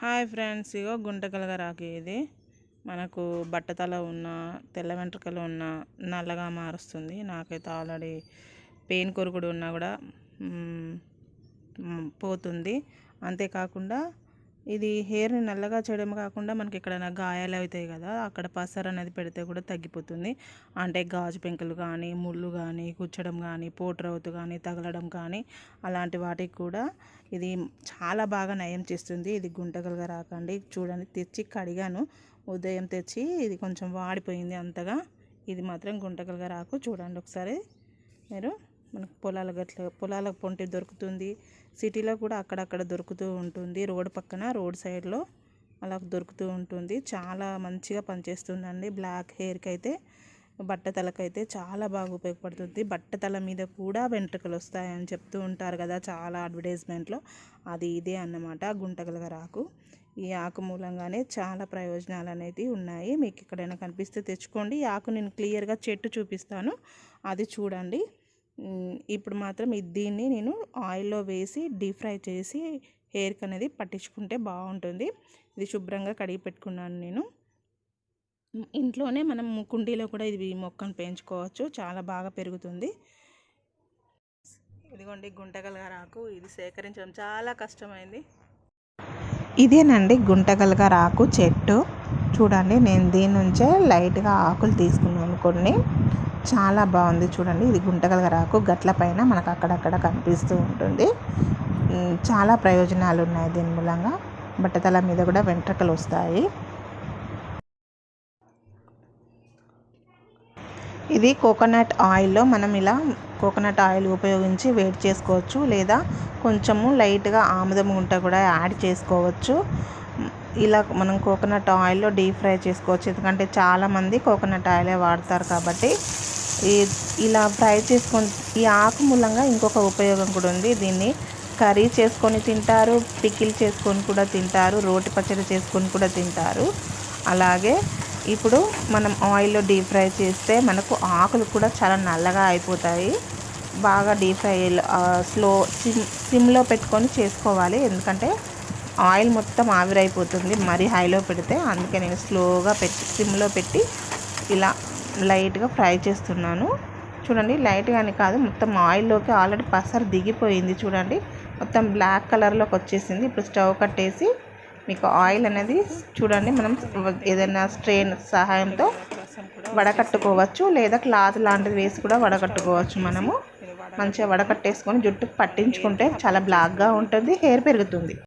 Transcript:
Hi friends ఇగో గుంటకలుగా రాకి ఇది. మనకు బట్టతల ఉన్న తెల్ల వెంట్రుకలు ఉన్న నల్లగా మారుస్తుంది. నాకైతే ఆల్రెడీ పెయిన్ కొరుకుడు ఉన్నా కూడా పోతుంది. అంతేకాకుండా ఇది హెయిర్ని నల్లగా చేయడం కాకుండా మనకి ఎక్కడైనా గాయాలు అవుతాయి కదా అక్కడ పసర్ అనేది పెడితే కూడా తగ్గిపోతుంది. అంటే గాజు పెంకులు కానీ ముళ్ళు కానీ కూర్చడం కానీ పోటురవుతు కానీ తగలడం కానీ అలాంటి వాటికి కూడా ఇది చాలా బాగా నయం చేస్తుంది. ఇది గుంటగలుగా రాకండి. చూడండి తెచ్చి కడిగాను. ఉదయం తెచ్చి ఇది కొంచెం వాడిపోయింది అంతగా. ఇది మాత్రం గుంటగలుగా రాకు. చూడండి ఒకసారి మీరు. మనకు పొలాల గట్ల పొలాల పొంటి దొరుకుతుంది. సిటీలో కూడా అక్కడక్కడ దొరుకుతూ ఉంటుంది. రోడ్ పక్కన రోడ్ సైడ్లో అలా దొరుకుతూ ఉంటుంది. చాలా మంచిగా పనిచేస్తుందండి. బ్లాక్ హెయిర్కి అయితే బట్టతలకైతే చాలా బాగా ఉపయోగపడుతుంది. బట్టతల మీద కూడా వెంట్రుకలు వస్తాయని చెప్తూ ఉంటారు కదా చాలా అడ్వర్టైజ్మెంట్లో. అది ఇదే అన్నమాట. గుంటగలగ రాకు. ఈ ఆకు మూలంగానే చాలా ప్రయోజనాలు అనేది ఉన్నాయి. మీకు ఎక్కడైనా కనిపిస్తే తెచ్చుకోండి. ఈ ఆకు నేను క్లియర్గా చెట్టు చూపిస్తాను. అది చూడండి. ఇప్పుడు మాత్రం దీన్ని నేను ఆయిల్లో వేసి డీప్ ఫ్రై చేసి హెయిర్కి అనేది పట్టించుకుంటే బాగుంటుంది. ఇది శుభ్రంగా కడిగి పెట్టుకున్నాను నేను. ఇంట్లోనే మనం కుండీలో కూడా ఇది మొక్కను పెంచుకోవచ్చు. చాలా బాగా పెరుగుతుంది. ఇదిగోండి గుంటగలగా రాకు. ఇది సేకరించడం చాలా కష్టమైంది. ఇదేనండి గుంటగలగా రాకు చెట్టు. చూడండి నేను దీని నుంచే లైట్గా ఆకులు తీసుకున్నాను కొన్ని. చాలా బాగుంది చూడండి ఇది గుంటగల రాకు. గట్ల పైన మనకు అక్కడక్కడ కనిపిస్తూ ఉంటుంది. చాలా ప్రయోజనాలు ఉన్నాయి దీని మూలంగా. బట్టతల మీద కూడా వెంట్రుకలు వస్తాయి. ఇది కోకోనట్ ఆయిల్లో మనం ఇలా కోకోనట్ ఆయిల్ ఉపయోగించి వేడి చేసుకోవచ్చు లేదా కొంచెము లైట్గా ఆముదం గుంట కూడా యాడ్ చేసుకోవచ్చు. ఇలా మనం కోకోనట్ ఆయిల్లో డీప్ ఫ్రై చేసుకోవచ్చు. ఎందుకంటే చాలామంది కోకోనట్ ఆయిలే వాడతారు కాబట్టి ఈ ఇలా ఫ్రై చేసుకొని ఈ ఆకు మూలంగా ఇంకొక ఉపయోగం కూడా ఉంది. దీన్ని కర్రీ చేసుకొని తింటారు పికిల్ చేసుకొని కూడా తింటారు రోటి పచ్చడి చేసుకొని కూడా తింటారు. అలాగే ఇప్పుడు మనం ఆయిల్లో డీప్ ఫ్రై చేస్తే మనకు ఆకులు కూడా చాలా నల్లగా అయిపోతాయి. బాగా డీప్ ఫ్రై స్లో సిమ్ సిమ్లో పెట్టుకొని చేసుకోవాలి. ఎందుకంటే ఆయిల్ మొత్తం ఆవిరైపోతుంది మరీ హైలో పెడితే. అందుకే నేను స్లోగా పెట్టి సిమ్లో పెట్టి ఇలా లైట్గా ఫ్రై చేస్తున్నాను. చూడండి లైట్గానే కాదు మొత్తం ఆయిల్లోకి ఆల్రెడీ పసరు దిగిపోయింది చూడండి. మొత్తం బ్లాక్ కలర్లోకి వచ్చేసింది. ఇప్పుడు స్టవ్ కట్టేసి మీకు ఆయిల్ అనేది చూడండి మనం ఏదైనా స్ట్రెయిన్ సహాయంతో వడకట్టుకోవచ్చు లేదా క్లాత్ లాంటిది వేసి కూడా వడకట్టుకోవచ్చు మనము. మంచిగా వడకట్టేసుకొని జుట్టుకు పట్టించుకుంటే చాలా బ్లాక్గా ఉంటుంది హెయిర్ పెరుగుతుంది.